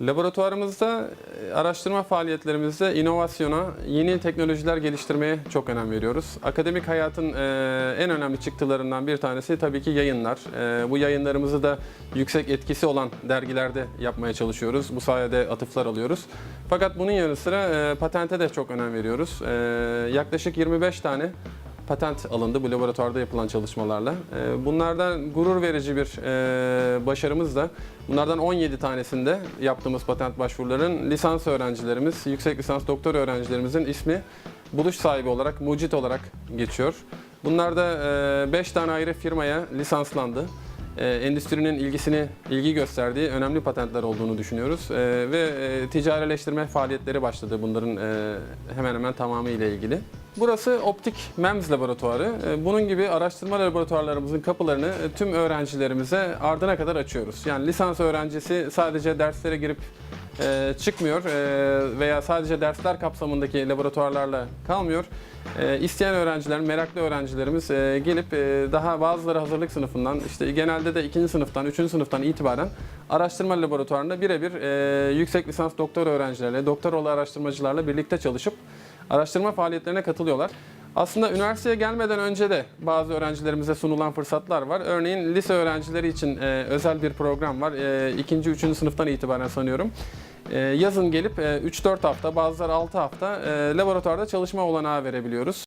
Laboratuvarımızda, e, araştırma faaliyetlerimizde inovasyona, yeni teknolojiler geliştirmeye çok önem veriyoruz. Akademik hayatın e, en önemli çıktılarından bir tanesi tabii ki yayınlar. E, Bu yayınlarımızı da yüksek etkisi olan dergilerde yapmaya çalışıyoruz. Bu sayede atıflar alıyoruz. Fakat bunun yanı sıra patente de çok önem veriyoruz. Yaklaşık 25 tane patent alındı bu laboratuvarda yapılan çalışmalarla. Ee, Bunlardan gurur verici bir e, başarımız da bunlardan 17 tanesinde yaptığımız patent başvuruların lisans öğrencilerimiz, yüksek lisans doktor öğrencilerimizin ismi buluş sahibi olarak, mucit olarak geçiyor. Bunlar da 5 tane ayrı firmaya lisanslandı. Ee, Endüstrinin ilgisini, ilgi gösterdiği önemli patentler olduğunu düşünüyoruz. Ve e, ticarileştirme faaliyetleri başladı bunların e, hemen hemen tamamı ile ilgili. Burası Optik MEMS laboratuvarı. Ee, Bunun gibi araştırma laboratuvarlarımızın kapılarını e, tüm öğrencilerimize ardına kadar açıyoruz. Yani lisans öğrencisi sadece derslere girip e, çıkmıyor e, veya sadece dersler kapsamındaki laboratuvarlarla kalmıyor. E, isteyen öğrenciler, meraklı öğrencilerimiz e, gelip e, daha bazıları hazırlık sınıfından, işte genelde de ikinci sınıftan, üçüncü sınıftan itibaren araştırma laboratuvarında birebir e, yüksek lisans doktor öğrencilerle, doktoralı araştırmacılarla birlikte çalışıp araştırma faaliyetlerine katılıyorlar. Aslında üniversiteye gelmeden önce de bazı öğrencilerimize sunulan fırsatlar var. Örneğin lise öğrencileri için e, özel bir program var. E, ikinci, üçüncü sınıftan itibaren sanıyorum. E, yazın gelip e, 3-4 hafta, bazıları 6 hafta e, laboratuvarda çalışma olanağı verebiliyoruz.